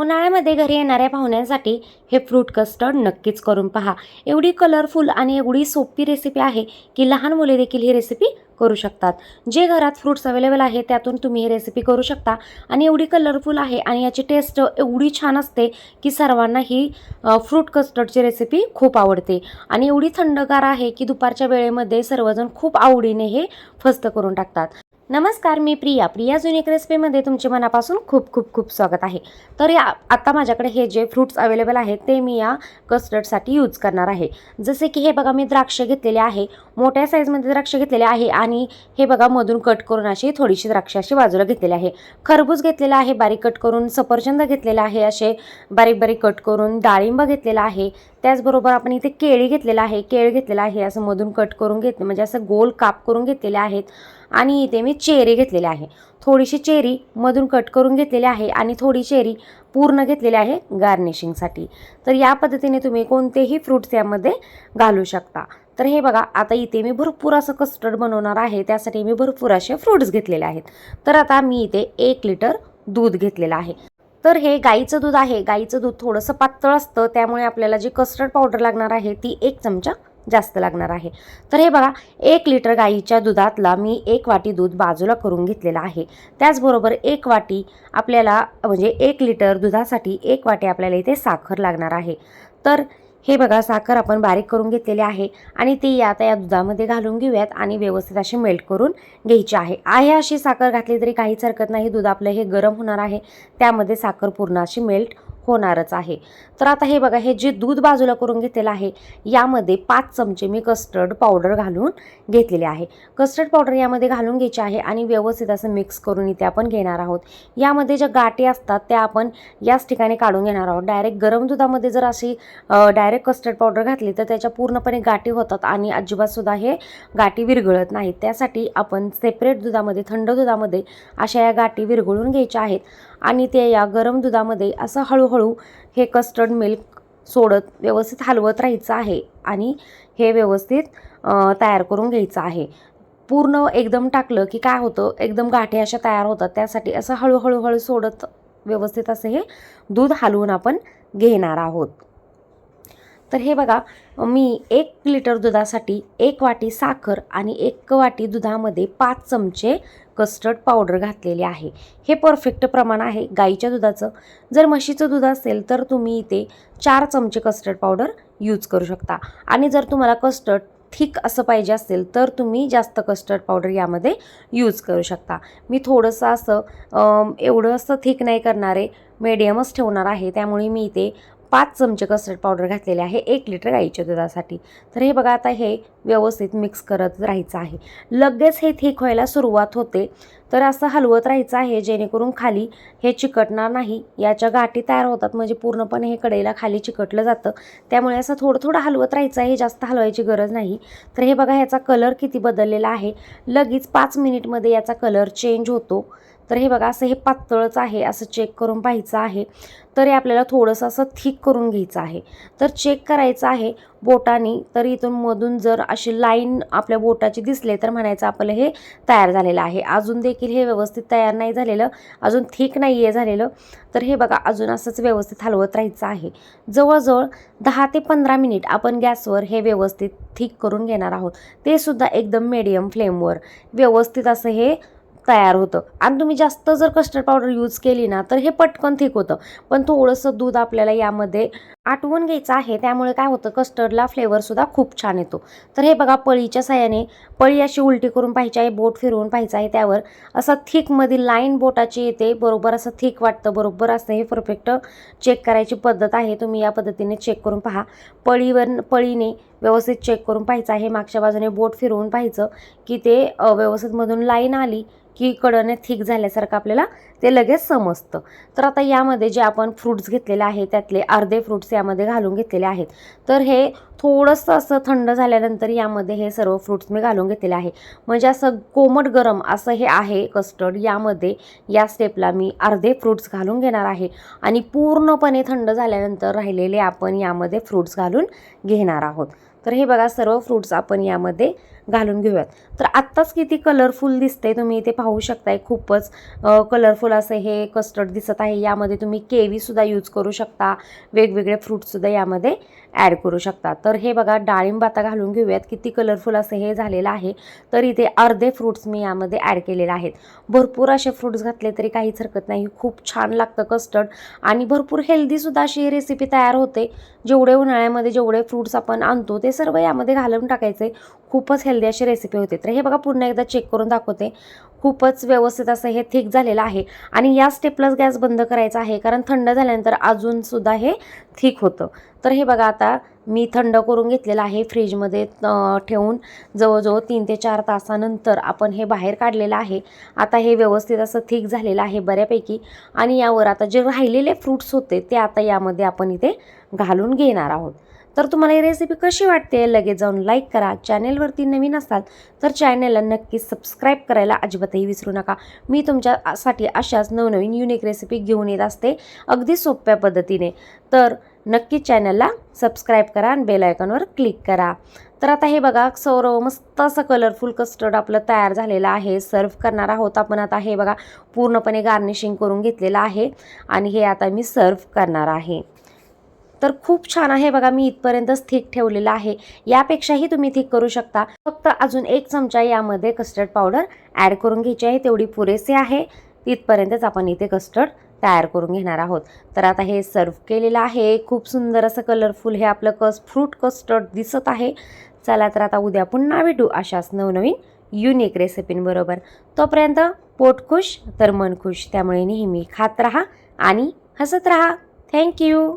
उन्हाळ्यामध्ये घरी येणाऱ्या पाहुण्यांसाठी हे फ्रूट कस्टर्ड नक्कीच करून पहा. एवढी कलरफुल आणि एवढी सोपी रेसिपी आहे की लहान मुले देखील ही रेसिपी करू शकतात. जे घरात फ्रूट्स अवेलेबल आहे त्यातून तुम्ही ही रेसिपी करू शकता. आणि एवढी कलरफुल आहे आणि याची टेस्ट एवढी छान असते की सर्वांना ही फ्रूट कस्टर्डची रेसिपी खूप आवडते. आणि एवढी थंडगार आहे की दुपारच्या वेळेमध्ये सर्वजण खूप आवडीने हे फस्त करून टाकतात. नमस्कार मी प्रिया. प्रिया जुनिक रेसिपीमध्ये तुमचे मनापासून खूप खूप खूप स्वागत आहे. तर या आत्ता माझ्याकडे हे जे फ्रूट्स अवेलेबल आहेत ते मी या कस्टर्डसाठी यूज करणार आहे. जसे की हे बघा मी द्राक्ष घेतलेले आहे. मोठ्या साईजमध्ये द्राक्ष घेतलेले आहे आणि हे बघा मधून कट करून अशी थोडीशी द्राक्ष अशी बाजूला घेतलेली आहे. खरबूज घेतलेला आहे बारीक कट करून सफरचंद घेतलेला आहे असे बारीक बारीक कट करून डाळिंब घेतलेला आहे. त्याचबरोबर आपण इथे केळी घेतलेलं आहे केळ घेतलेला आहे असं मधून कट करून घेतले म्हणजे असं गोल काप करून घेतलेले आहेत. आणि इथे मी चेरी घेतलेले आहे. थोडीशी चेरी मधून कट करून घेतलेली आहे आणि थोडी चेरी पूर्ण घेतलेली आहे गार्निशिंगसाठी तर या पद्धतीने तुम्ही कोणतेही फ्रूट्स यामध्ये घालू शकता. तर हे बघा आता इथे मी भरपूर असं कस्टर्ड बनवणार आहे त्यासाठी मी भरपूर असे फ्रूट्स घेतलेले आहेत. तर आता मी इथे एक लिटर दूध घेतलेलं आहे. तर हे गाईचं दूध आहे गाईचं दूध थोडंसं पातळ असतं त्यामुळे आपल्याला जी कस्टर्ड पावडर लागणार आहे ती एक चमचा जास्त लागणार आहे. तर हे बघा एक लिटर गाईच्या दुधातला मी एक वाटी दूध बाजूला करून घेतलेलं आहे. त्याचबरोबर एक वाटी आपल्याला म्हणजे एक लिटर दुधासाठी एक वाटी आपल्याला इथे साखर लागणार आहे. तर हे बघा साखर आपण बारीक करून घेतलेली आहे आणि ती आता या दुधामध्ये घालून घेऊयात आणि व्यवस्थित अशी मेल्ट करून घ्यायची आहे. आहे अशी साखर घातली तरी काहीच हरकत नाही. दूध आपलं हे गरम होणार आहे. त्यामध्ये साखर पूर्ण अशी मेल्ट होणारच आहे. तर आता हे बघा हे जे दूध बाजूला करून घेतलेलं आहे यामध्ये पाच चमचे मी कस्टर्ड पावडर घालून घेतलेले आहे. कस्टर्ड पावडर यामध्ये घालून घ्यायची आहे आणि व्यवस्थित असं मिक्स करून इथे आपण घेणार आहोत. यामध्ये ज्या गाठी असतात त्या आपण याच ठिकाणी काढून घेणार आहोत. डायरेक्ट गरम दुधामध्ये जर अशी डायरेक्ट कस्टर्ड पावडर घातली तर त्याच्या पूर्णपणे गाठी होतात आणि अजिबातसुद्धा हे गाठी विरघळत नाहीत. त्यासाठी आपण सेपरेट दुधामध्ये थंड दुधामध्ये अशा या गाठी विरघळून घ्यायच्या आहेत आणि ते या गरम दुधामध्ये असं हळूहळू हे कस्टर्ड मिल्क सोडत व्यवस्थित हलवत राहायचं आहे आणि हे व्यवस्थित तयार करून घ्यायचं आहे. पूर्ण एकदम टाकलं की काय होतं एकदम गाठी अशा तयार होतात त्यासाठी असं हळूहळू हळू सोडत व्यवस्थित असं हे दूध हलवून आपण घेणार आहोत. तर हे बघा मी एक लिटर दुधासाठी एक वाटी साखर आणि एक वाटी दुधामध्ये पाच चमचे कस्टर्ड पावडर घातलेले आहे. हे परफेक्ट प्रमाण आहे गाईच्या दुधाचं. जर म्हशीचं दूध असेल तर तुम्ही इथे चार चमचे कस्टर्ड पावडर यूज करू शकता. आणि जर तुम्हाला कस्टर्ड थिक असं पाहिजे असेल तर तुम्ही जास्त कस्टर्ड पावडर यामध्ये यूज करू शकता. मी थोडंसं असं एवढं असं थिक नाही करणारे मीडियमच ठेवणार आहे. त्यामुळे मी इथे पाच चमचे कस्टर्ड पावडर घातलेले आहे एक लिटर गाईच्या दुधासाठी. तर हे बघा आता हे व्यवस्थित मिक्स करत राहायचं आहे. लगेच हे थिक व्हायला सुरुवात होते. तर असं हलवत राहायचं आहे जेणेकरून खाली हे चिकटणार नाही. याच्या गाठी तयार होतात म्हणजे पूर्णपणे हे कडेला खाली चिकटलं जातं. त्यामुळे असं थोडं थोडं हलवत राहायचं आहे जास्त हलवायची गरज नाही. तर हे बघा ह्याचा कलर किती बदललेला आहे. लगेच पाच मिनिटमध्ये याचा कलर चेंज होतो. तर हे बघा असं हे पातळच आहे असं चेक करून पाहायचं आहे. तर हे आपल्याला थोडंसं असं थिक करून घ्यायचं आहे. तर चेक करायचं आहे बोटाने तर इथून मधून जर अशी लाईन आपल्या बोटाची दिसले तर म्हणायचं आपलं हे तयार झालेलं आहे. अजून देखील हे व्यवस्थित तयार नाही झालेलं अजून थिक नाही आहे झालेलं. तर हे बघा अजून असंच व्यवस्थित हलवत राहायचं आहे. जवळजवळ दहा ते पंधरा मिनिट आपण गॅसवर हे व्यवस्थित थिक करून घेणार आहोत. ते सुद्धा एकदम मीडियम फ्लेमवर व्यवस्थित असं हे तयार होतं. आणि तुम्ही जास्त जर कस्टर्ड पावडर यूज केली ना तर हे पटकन थिक होतं. पण थोडंसं दूध आपल्याला यामध्ये आटवून घ्यायचं आहे. त्यामुळे काय होतं कस्टर्डला फ्लेवरसुद्धा खूप छान येतो. तर हे बघा पळीच्या साह्याने पळी अशी उलटी करून पाहिजे आहे बोट फिरवून पाहिजे आहे त्यावर. असं थिकमधील लाईन बोटाची येते. बरोबर असं थिक वाटतं बरोबर असं हे परफेक्ट चेक करायची पद्धत आहे. तुम्ही या पद्धतीने चेक करून पहा. पळीवर पळीने व्यवस्थित चेक करून पाहायचं आहे. मागच्या बाजूने बोट फिरवून पाहायचं की ते व्यवस्थितमधून लाईन आली की कडने थिक झाल्यासारखं आपल्याला ते लगेच समजतं. तर आता यामध्ये जे आपण फ्रूट्स घेतलेले आहे त्यातले अर्धे फ्रूट्स यामध्ये घालून घेतलेले आहेत. तर हे थोडंसं असं थंड झाल्यानंतर यामध्ये हे सर्व फ्रूट्स मी घालून घेतलेले आहे. म्हणजे असं कोमट गरम असं हे आहे कस्टर्ड यामध्ये या स्टेपला मी अर्धे फ्रूट्स घालून घेणार आहे. आणि पूर्णपणे थंड झाल्यानंतर राहिलेले आपण यामध्ये फ्रूट्स घालून घेणार आहोत. तर हे बघा सर्व फ्रूट्स आपण यामध्ये घालून घेऊयात. तर आत्ताच किती कलरफुल दिसते तुम्ही इथे पाहू शकताय खूपच कलरफुल असं हे कस्टर्ड दिसत आहे. यामध्ये तुम्ही केवीसुद्धा यूज करू शकता. वेगवेगळे फ्रूटसुद्धा यामध्ये ॲड करू शकता. तर हे बघा डाळिंब आता घालून घेऊयात. किती कलरफुल असं हे झालेलं आहे. तर इथे अर्धे फ्रूट्स मी यामध्ये ॲड केलेले आहेत. भरपूर असे फ्रूट्स घातले तरी काहीच हरकत नाही. खूप छान लागतं कस्टर्ड आणि भरपूर हेल्दीसुद्धा अशी ही रेसिपी तयार होते. जेवढे उन्हाळ्यामध्ये जेवढे फ्रूट्स आपण आणतो ते सर्व यामध्ये घालून टाकायचे. खूपच हेल्दी अशी रेसिपी होते. तर हे बघा पुन्हा एकदा चेक करून दाखवते. खूपच व्यवस्थित असं हे थिक झालेलं आहे. आणि या स्टेपलाच गॅस बंद करायचा आहे कारण थंड झाल्यानंतर अजूनसुद्धा हे थिक होतं. तर हे बघा आता मी थंड करून घेतलेलं आहे फ्रीजमध्ये ठेवून. जवळजवळ तीन ते चार तासानंतर आपण हे बाहेर काढलेलं आहे. आता हे व्यवस्थित असं थिक झालेलं आहे बऱ्यापैकी. आणि यावर आता जे राहिलेले फ्रूट्स होते ते आता यामध्ये आपण इथे घालून घेणार आहोत. तर तुम्हाला ही रेसिपी कशी वाटते लगेच जाऊन लाईक करा. चॅनेलवरती नवीन असाल तर चॅनेलला नक्कीच सबस्क्राईब करायला अजिबातही विसरू नका. मी तुमच्यासाठी अशाच नवनवीन युनिक रेसिपी घेऊन येत असते अगदी सोप्या पद्धतीने. तर नक्की चॅनलला सबस्क्राईब करा आणि बेलायकॉनवर क्लिक करा. तर आता हे बघा सौरव मस्त असं कलरफुल कस्टर्ड आपलं तयार झालेलं आहे. सर्व करणार आहोत आपण आता. हे बघा पूर्णपणे गार्निशिंग करून घेतलेलं आहे. आणि हे आता मी सर्व करणार आहे. तर खूप छान आहे. बघा मी इथपर्यंतच थिक ठेवलेलं आहे. यापेक्षाही तुम्ही थिक करू शकता. फक्त अजून एक चमचा यामध्ये कस्टर्ड पावडर ॲड करून घ्यायची आहे. तेवढी पुरेसे आहे. तिथपर्यंतच आपण इथे कस्टर्ड तयार करून घेणार आहोत. तर आता हे सर्व केलेलं आहे. खूप सुंदर असं कलरफुल हे आपलं कस फ्रूट कस्टर्ड दिसत आहे. चला तर आता उद्या पुन्हा भेटू अशाच नवनवीन युनिक रेसिपींबरोबर तोपर्यंत पोट खुश तर मन खुश. त्यामुळे नेहमी खात राहा आणि हसत राहा. थँक्यू